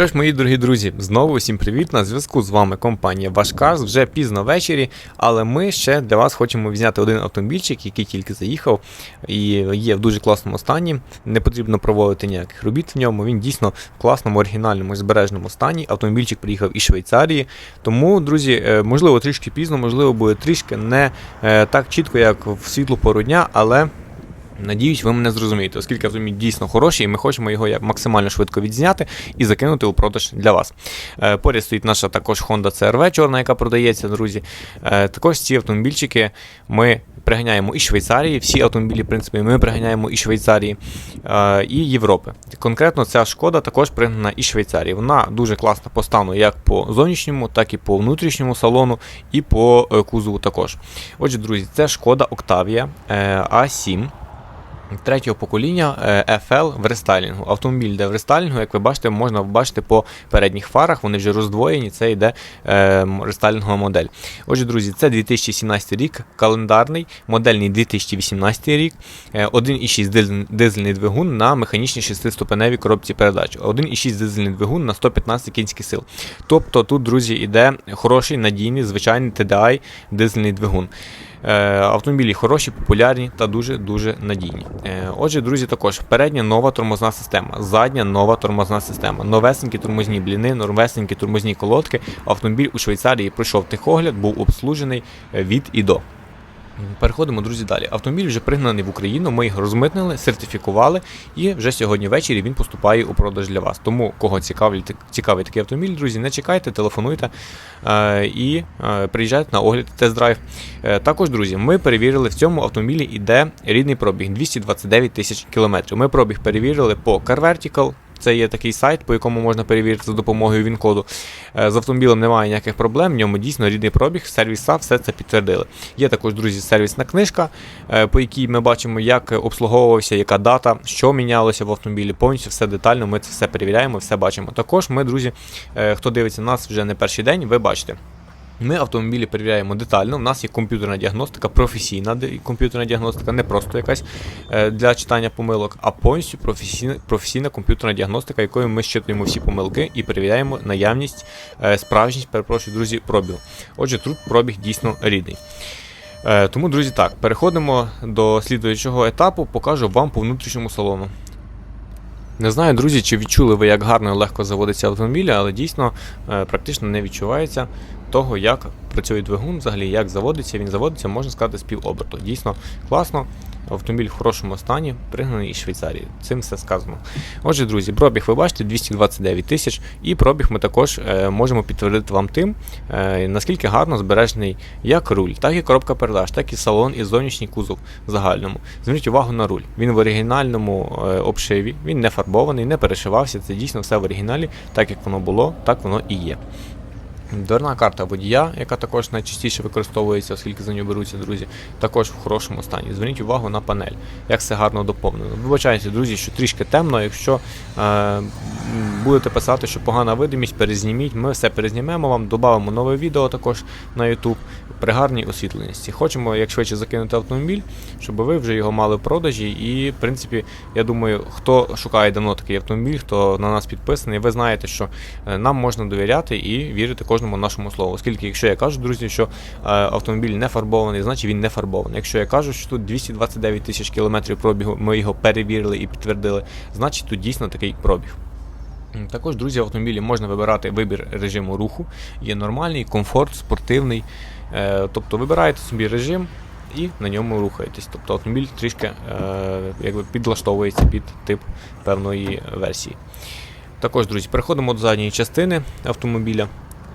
Що ж, мої дорогі друзі, знову всім привіт! На зв'язку з вами компанія Вашкарс. Вже пізно ввечері, але ми ще для вас хочемо взяти один автомобільчик, який тільки заїхав і є в дуже класному стані. Не потрібно проводити ніяких робіт в ньому. Він дійсно в класному, оригінальному, збережному стані. Автомобільчик приїхав із Швейцарії. Тому, друзі, е, можливо, трішки пізно, можливо, буде трішки не е, так чітко, як в світлу пору дня, але. Надіюсь, ви мене зрозумієте, оскільки автомобіль дійсно хороший, і ми хочемо його максимально швидко відзняти і закинути у продаж для вас. Е, поряд стоїть наша також Honda CRV чорна, яка продається, друзі. Е, також ці автомобільчики ми приганяємо із Швейцарії. Всі автомобілі, в принципі, ми приганяємо із Швейцарії е, і Європи. Конкретно ця шкода також пригнана із Швейцарії. Вона дуже класна по стану як по зовнішньому, так і по внутрішньому салону, і по кузову також. Отже, друзі, це шкода Octavia е, A7 третього покоління е, FL в рестайлінгу. Автомобіль, де в рестайлінгу, як ви бачите, можна бачити по передніх фарах, вони вже роздвоєні, це йде е, рестайлінгова модель. Отже, друзі, це 2017 рік, календарний, модельний 2018 рік, е, 1,6 дизельний двигун на механічній 6-ступеневій коробці передач, 1,6 дизельний двигун на 115 кінських сил. Тобто тут, друзі, йде хороший, надійний, звичайний TDI дизельний двигун. Е, автомобілі хороші, популярні та дуже-дуже надійні. Е, отже, друзі, також передня нова тормозна система, задня нова тормозна система, новесенькі тормозні бліни, новесенькі тормозні колодки. Автомобіль у Швейцарії пройшов техогляд, був обслужений е, від і до. Переходимо, друзі, далі. Автомобіль вже пригнаний в Україну, ми його розмитнили, сертифікували, і вже сьогодні ввечері він поступає у продаж для вас. Тому, кого цікавий, цікавий такий автомобіль, друзі, не чекайте, телефонуйте е, і е, приїжджайте на огляд тест-драйв. Е, також, друзі, ми перевірили в цьому автомобілі іде рідний пробіг 229 тисяч кілометрів. Ми пробіг перевірили по Car Vertical, це є такий сайт, по якому можна перевірити за допомогою він-коду. З автомобілем немає ніяких проблем, в ньому дійсно рідний пробіг, сервіса все це підтвердили. Є також, друзі, сервісна книжка, е, по якій ми бачимо, як обслуговувався, яка дата, що мінялося в автомобілі. Повністю все детально. Ми це все перевіряємо, все бачимо. Також ми, друзі, е, хто дивиться нас вже не перший день, ви бачите. Ми автомобілі перевіряємо детально. У нас є комп'ютерна діагностика, професійна комп'ютерна діагностика, не просто якась е, для читання помилок, а повністю професійна професійна комп'ютерна діагностика, якою ми щитуємо всі помилки і перевіряємо наявність, е, справжність, перепрошую, друзі, пробігу. Отже, тут пробіг дійсно рідний. Е, тому, друзі, так, переходимо до слідуючого етапу, покажу вам по внутрішньому салону. Не знаю, друзі, чи відчули ви, як гарно і легко заводиться автомобіль, але дійсно практично не відчувається того, як працює двигун, взагалі, як заводиться, він заводиться, можна сказати, з півоберту. Дійсно класно. Автомобіль в хорошому стані, пригнаний із Швейцарії. Цим все сказано. Отже, друзі, пробіг ви бачите 229 тисяч, і пробіг ми також е, можемо підтвердити вам тим, е, наскільки гарно збережений як руль, так і коробка передач, так і салон і зовнішній кузов в загальному. Зверніть увагу на руль. Він в оригінальному е, обшиві, він не фарбований, не перешивався. Це дійсно все в оригіналі, так як воно було, так воно і є. Дверна карта водія, яка також найчастіше використовується, оскільки за нього беруться, друзі, також в хорошому стані. Зверніть увагу на панель, як все гарно доповнено. Вибачайте, друзі, що трішки темно, якщо е, будете писати, що погана видимість, перезніміть, ми все перезнімемо вам, додамо нове відео також на YouTube при гарній освітленості. Хочемо як швидше закинути автомобіль, щоб ви вже його мали в продажі. І, в принципі, я думаю, хто шукає давно такий автомобіль, хто на нас підписаний, ви знаєте, що е, нам можна довіряти і вірити кожному кожному нашому слову. Оскільки, якщо я кажу, друзі, що е, автомобіль не фарбований, значить він не фарбований. Якщо я кажу, що тут 229 тисяч кілометрів пробігу, ми його перевірили і підтвердили, значить тут дійсно такий пробіг. Також, друзі, в автомобілі можна вибирати вибір режиму руху. Є нормальний, комфорт, спортивний. Е, тобто вибираєте собі режим і на ньому рухаєтесь. Тобто автомобіль трішки е, якби підлаштовується під тип певної версії. Також, друзі, переходимо до задньої частини автомобіля.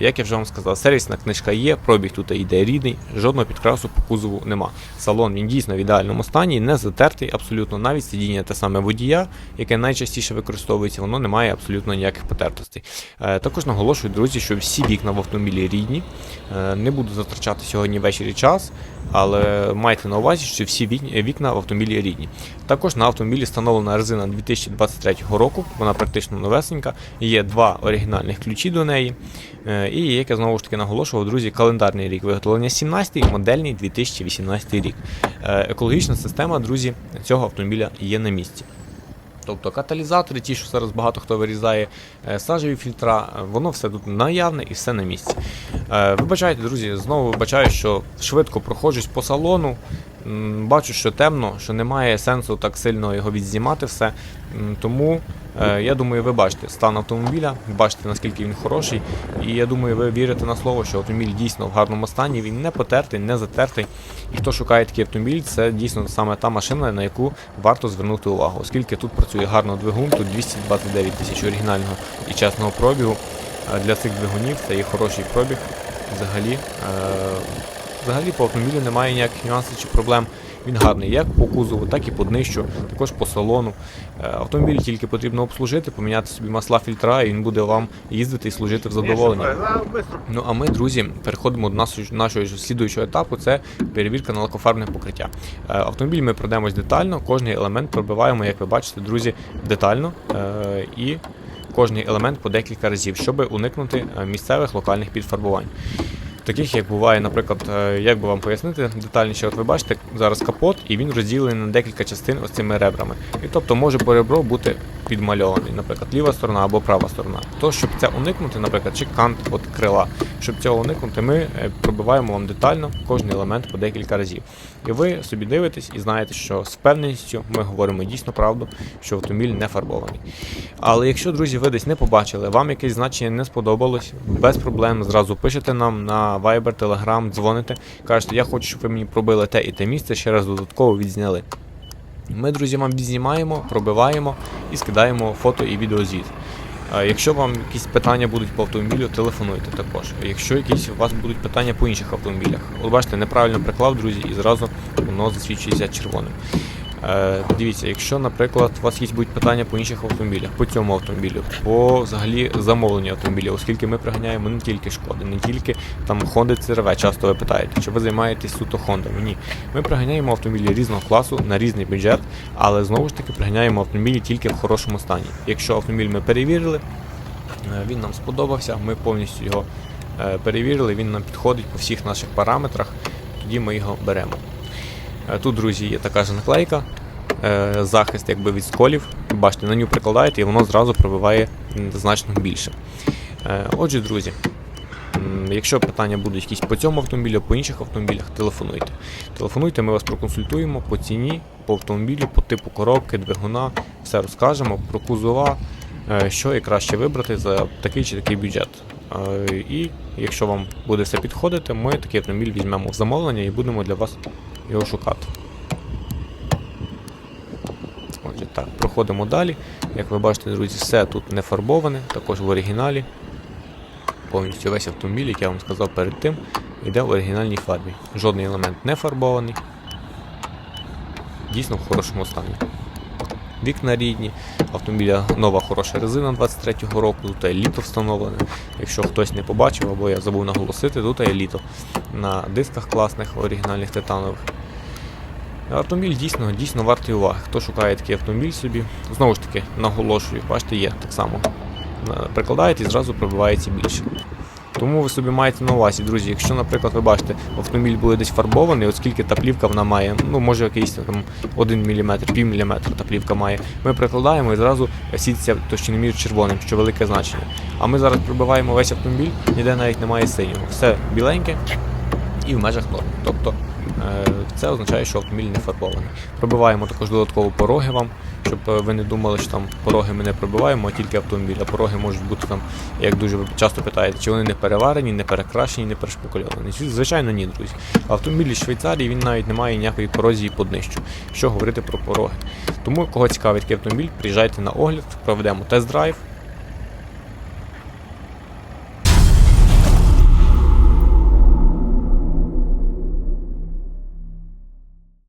Як я вже вам сказав, сервісна книжка є, пробіг тут йде рідний, жодного підкрасу по кузову нема. Салон він дійсно в ідеальному стані, не затертий абсолютно, навіть сидіння те саме водія, яке найчастіше використовується, воно не має абсолютно ніяких потертостей. Е, також наголошую, друзі, що всі вікна в автомобілі рідні. Е, не буду затрачати сьогодні ввечері час, але майте на увазі, що всі вікна в автомобілі рідні. Також на автомобілі встановлена резина 2023 року, вона практично новесенька, є два оригінальних ключі до неї. Е, і як я знову ж таки наголошував, друзі, календарний рік виготовлення 17-й, модельний 2018 рік. Е, екологічна система, друзі, цього автомобіля є на місці. Тобто каталізатори, ті, що зараз багато хто вирізає, е, сажеві фільтра, воно все тут наявне і все на місці. Вибачайте, друзі, знову вибачаю, що швидко проходжусь по салону. Бачу, що темно, що немає сенсу так сильно його відзнімати все. Тому е, я думаю, ви бачите стан автомобіля, бачите наскільки він хороший. І я думаю, ви вірите на слово, що автомобіль дійсно в гарному стані, він не потертий, не затертий. І хто шукає такий автомобіль, це дійсно саме та машина, на яку варто звернути увагу, оскільки тут працює гарно двигун, тут 229 тисяч оригінального і чесного пробігу. Для цих двигунів це є хороший пробіг. Взагалі, е, взагалі по автомобілю немає ніяких нюансів чи проблем. Він гарний як по кузову, так і по днищу, також по салону. Е, Автомобіль тільки потрібно обслужити, поміняти собі масла фільтра, і він буде вам їздити і служити в задоволення. Ну а ми, друзі, переходимо до нашого, слідуючого етапу. Це перевірка на лакофарбне покриття. Е, Автомобіль ми пройдемось детально, кожний елемент пробиваємо, як ви бачите, друзі, детально е, і кожний елемент по декілька разів, щоб уникнути місцевих локальних підфарбувань. Таких, як буває, наприклад, е, як би вам пояснити детальніше, от ви бачите зараз капот, і він розділений на декілька частин ось цими ребрами. І тобто може по ребро бути підмальований, наприклад, ліва сторона або права сторона. То, щоб це уникнути, наприклад, чи кант от крила, щоб цього уникнути, ми е, пробиваємо вам детально кожний елемент по декілька разів. І ви собі дивитесь і знаєте, що з впевненістю ми говоримо дійсно правду, що автомобіль не фарбований. Але якщо, друзі, ви десь не побачили, вам якесь значення не сподобалось, без проблем зразу пишете нам на Viber, Telegram, дзвоните, кажете, я хочу, щоб ви мені пробили те і те місце, ще раз додатково відзняли. Ми, друзі, вам відзнімаємо, пробиваємо і скидаємо фото і відеозвіт. Якщо вам якісь питання будуть по автомобілю, телефонуйте також. Якщо якісь у вас будуть питання по інших автомобілях, от бачите, неправильно приклав, друзі, і зразу воно засвідчується червоним. Е, Дивіться, якщо, наприклад, у вас є будуть питання по інших автомобілях, по цьому автомобілю, по взагалі замовленню автомобіля, оскільки ми приганяємо не тільки шкоди, не тільки там Honda CRV, часто ви питаєте, чи ви займаєтесь суто Хондами. Ні. Ми приганяємо автомобілі різного класу на різний бюджет, але знову ж таки приганяємо автомобілі тільки в хорошому стані. Якщо автомобіль ми перевірили, е, він нам сподобався, ми повністю його е, перевірили, він нам підходить по всіх наших параметрах, тоді ми його беремо. Е, Тут, друзі, є така ж наклейка, е, захист якби від сколів. Бачите, на нього прикладаєте і воно зразу пробиває значно більше. Е, Отже, друзі, якщо питання будуть якісь по цьому автомобілю, по інших автомобілях, телефонуйте. Телефонуйте, ми вас проконсультуємо по ціні, по автомобілю, по типу коробки, двигуна, все розкажемо про кузова, що і краще вибрати за такий чи такий бюджет. І якщо вам буде все підходити, ми такий автомобіль візьмемо в замовлення і будемо для вас його шукати. Отже, так, проходимо далі. Як ви бачите, друзі, все тут не фарбоване, також в оригіналі. Повністю весь автомобіль, як я вам сказав перед тим, йде в оригінальній фарбі. Жодний елемент не фарбований. Дійсно в хорошому стані. Вікна рідні, автомобіля нова хороша резина 23-го року, тут є літо встановлене. Якщо хтось не побачив або я забув наголосити, тут є літо на дисках класних, оригінальних титанових. Автомобіль дійсно дійсно вартий уваги. Хто шукає такий автомобіль собі, знову ж таки наголошую, бачите, є так само. На- Прикладаєте і зразу пробивається більше. Тому ви собі маєте на увазі, друзі, якщо, наприклад, ви бачите, автомобіль буде десь фарбований, оскільки та плівка вона має, ну може якийсь там 1 мм, пів міліметра та плівка має, ми прикладаємо і зразу сіться товщиномір червоним, що велике значення. А ми зараз пробиваємо весь автомобіль, ніде навіть немає синього. Все біленьке і в межах норми. Тобто е, це означає, що автомобіль не фарбований. Пробиваємо також додатково пороги вам, щоб е, ви не думали, що там пороги ми не пробиваємо, а тільки автомобіль. А пороги можуть бути там, як дуже часто питаєте, чи вони не переварені, не перекрашені, не перешпакульовані. Звичайно, ні, друзі. Автомобіль із Швейцарії він навіть не має ніякої корозії по днищу. Що говорити про пороги. Тому, кого цікавить такий автомобіль, приїжджайте на огляд, проведемо тест-драйв